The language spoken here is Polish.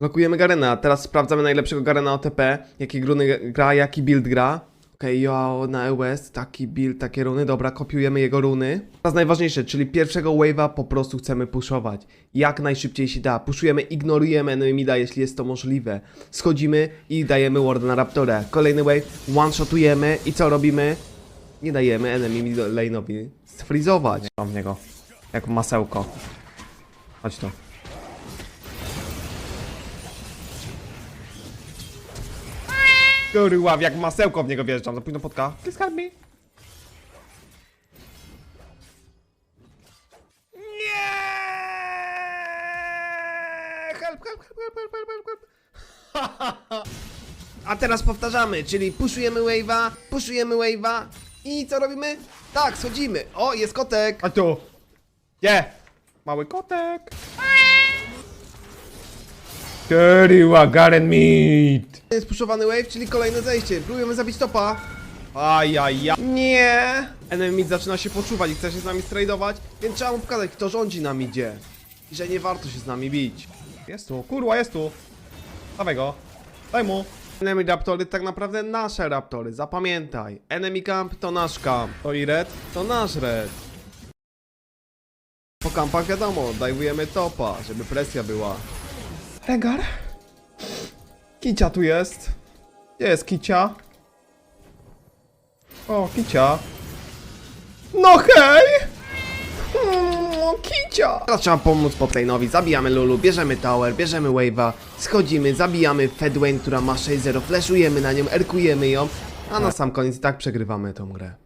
Lokujemy Garena, teraz sprawdzamy najlepszego Garena OTP, jakie gruny gra, jaki build gra. Okej, okay, na EWS, taki build, takie runy, dobra, kopiujemy jego runy. Teraz najważniejsze, czyli pierwszego wave'a po prostu chcemy puszować. Jak najszybciej się da. Puszujemy, ignorujemy enemy jeśli jest to możliwe. Schodzimy i dajemy warda na Raptora. Kolejny wave, one-shotujemy i co robimy? Nie dajemy enemy lane'owi sfrizować. Mam w niego, jak masełko. Chodź tu. Kurwa, jak masełko w niego wjeżdżam, za późno potka. Please help me. Nie! Help, help, help, help, help, help, help. A teraz powtarzamy, czyli puszujemy wave'a, puszujemy wave'a i co robimy? Tak, schodzimy. O, jest kotek. A tu. Nie. Mały kotek. Kurwa, Garen Meat. Jest puszowany wave, czyli kolejne zejście. Próbujemy zabić topa. Ajaja. Nie. Enemy zaczyna się poczuwać i chce się z nami stradować, więc trzeba mu pokazać, kto rządzi nam idzie. I że nie warto się z nami bić. Jest tu, kurwa, jest tu. Dawaj go. Daj mu. Enemy Raptory tak naprawdę nasze Raptory, zapamiętaj. Enemy Camp to nasz camp. To i Red to nasz Red. Po kampach wiadomo, dajwujemy topa, żeby presja była. Regar? Kicia tu jest. Gdzie jest Kicia? O, Kicia. No hej! Mm, Kicia! Teraz trzeba pomóc poplane'owi, zabijamy Lulu, bierzemy tower, bierzemy wave'a, schodzimy, zabijamy Fedwayne, która ma 6-0, flashujemy na nią, erkujemy ją, a na sam koniec i tak przegrywamy tą grę.